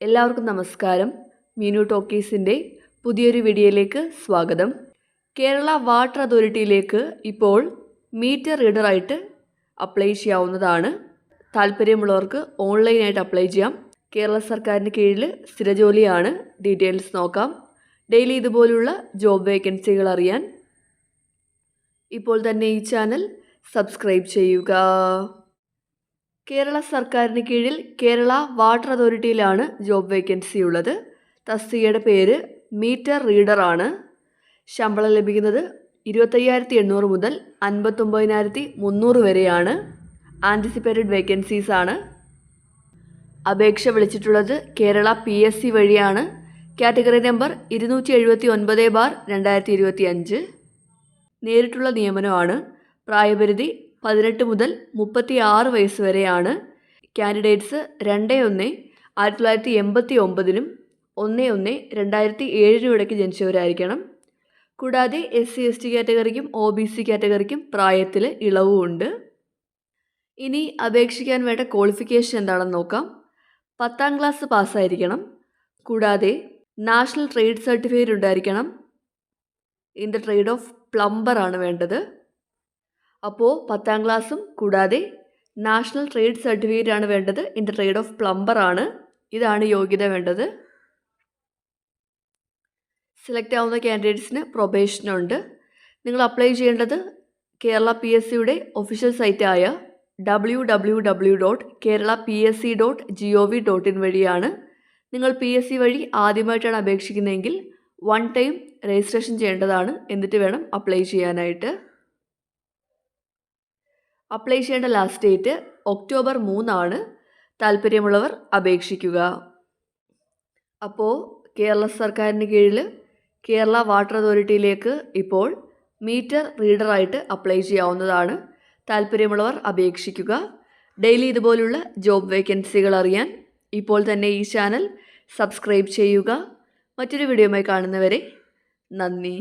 എല്ലാവർക്കും നമസ്കാരം. മീനു ടോക്കീസിന്റെ പുതിയൊരു വീഡിയോയിലേക്ക് സ്വാഗതം. കേരള വാട്ടർ അതോറിറ്റിയിലേക്ക് ഇപ്പോൾ മീറ്റർ റീഡറായിട്ട് അപ്ലൈ ചെയ്യാവുന്നതാണ്. താല്പര്യമുള്ളവർക്ക് ഓൺലൈനായിട്ട് അപ്ലൈ ചെയ്യാം. കേരള സർക്കാരിന് കീഴിൽ സ്ഥിരജോലിയാണ്. ഡീറ്റെയിൽസ് നോക്കാം. ഡെയിലി ഇതുപോലുള്ള ജോബ് വേക്കൻസികൾ അറിയാൻ ഇപ്പോൾ തന്നെ ഈ ചാനൽ സബ്സ്ക്രൈബ് ചെയ്യുക. കേരള സർക്കാരിന് കീഴിൽ കേരള വാട്ടർ അതോറിറ്റിയിലാണ് ജോബ് വേക്കൻസി ഉള്ളത്. തസ്തികയുടെ പേര് മീറ്റർ റീഡറാണ് ശമ്പളം ലഭിക്കുന്നത് ഇരുപത്തയ്യായിരത്തി എണ്ണൂറ് മുതൽ അൻപത്തൊമ്പതിനായിരത്തി മുന്നൂറ് വരെയാണ്. ആന്റിസിപ്പേറ്റഡ് വേക്കൻസീസ് ആണ്. അപേക്ഷ വിളിച്ചിട്ടുള്ളത് കേരള പി എസ് സി വഴിയാണ്. കാറ്റഗറി നമ്പർ ഇരുന്നൂറ്റി എഴുപത്തി ഒൻപത് ബാർ രണ്ടായിരത്തി ഇരുപത്തി അഞ്ച് നേരിട്ടുള്ള നിയമനമാണ്. പ്രായപരിധി പതിനെട്ട് മുതൽ മുപ്പത്തി ആറ് വയസ്സ് വരെയാണ്. കാൻഡിഡേറ്റ്സ് രണ്ട് ഒന്ന് ആയിരത്തി തൊള്ളായിരത്തി എൺപത്തി ഒമ്പതിനും ഒന്ന് ഒന്ന് രണ്ടായിരത്തി ഏഴിനും ഇടയ്ക്ക് ജനിച്ചവരായിരിക്കണം. കൂടാതെ എസ് സി എസ് ടി കാറ്റഗറിക്കും ഒ ബി സി കാറ്റഗറിക്കും പ്രായത്തിൽ ഇളവുമുണ്ട്. ഇനി അപേക്ഷിക്കാൻ വേണ്ട ക്വാളിഫിക്കേഷൻ എന്താണെന്ന് നോക്കാം. പത്താം ക്ലാസ് പാസ്സായിരിക്കണം. കൂടാതെ നാഷണൽ ട്രേഡ് സർട്ടിഫിക്കറ്റ് ഉണ്ടായിരിക്കണം. In the trade of plumber ആണ് വേണ്ടത്. അപ്പോൾ പത്താം ക്ലാസ്സും കൂടാതെ നാഷണൽ ട്രേഡ് സർട്ടിഫിക്കറ്റ് ആണ് വേണ്ടത്. In the trade of plumber ആണ്. ഇതാണ് യോഗ്യത വേണ്ടത്. സെലക്ട് ആവുന്ന കാൻഡിഡേറ്റ്സിന് പ്രൊബേഷനുണ്ട് നിങ്ങൾ അപ്ലൈ ചെയ്യേണ്ടത് കേരള പി എസ് സിയുടെ official സൈറ്റായ W W W dot Kerala P S C dot G O V dot in വഴിയാണ്. നിങ്ങൾ പി എസ് സി വഴി ആദ്യമായിട്ടാണ് അപേക്ഷിക്കുന്നതെങ്കിൽ വൺ ടൈം രജിസ്ട്രേഷൻ ചെയ്യേണ്ടതാണ്. എന്നിട്ട് വേണം അപ്ലൈ ചെയ്യാനായിട്ട്. അപ്ലൈ ചെയ്യേണ്ട ലാസ്റ്റ് ഡേറ്റ് ഒക്ടോബർ മൂന്നാണ്. താല്പര്യമുള്ളവർ അപേക്ഷിക്കുക. അപ്പോൾ കേരള സർക്കാരിന് കീഴിൽ കേരള വാട്ടർ അതോറിറ്റിയിലേക്ക് ഇപ്പോൾ മീറ്റർ റീഡറായിട്ട് അപ്ലൈ ചെയ്യാവുന്നതാണ്. താല്പര്യമുള്ളവർ അപേക്ഷിക്കുക. ഡെയിലി ഇതുപോലുള്ള ജോബ് വേക്കൻസികൾ അറിയാൻ ഇപ്പോൾ തന്നെ ഈ ചാനൽ സബ്സ്ക്രൈബ് ചെയ്യുക. മറ്റൊരു വീഡിയോയുമായി കാണുന്നവരെ നന്ദി.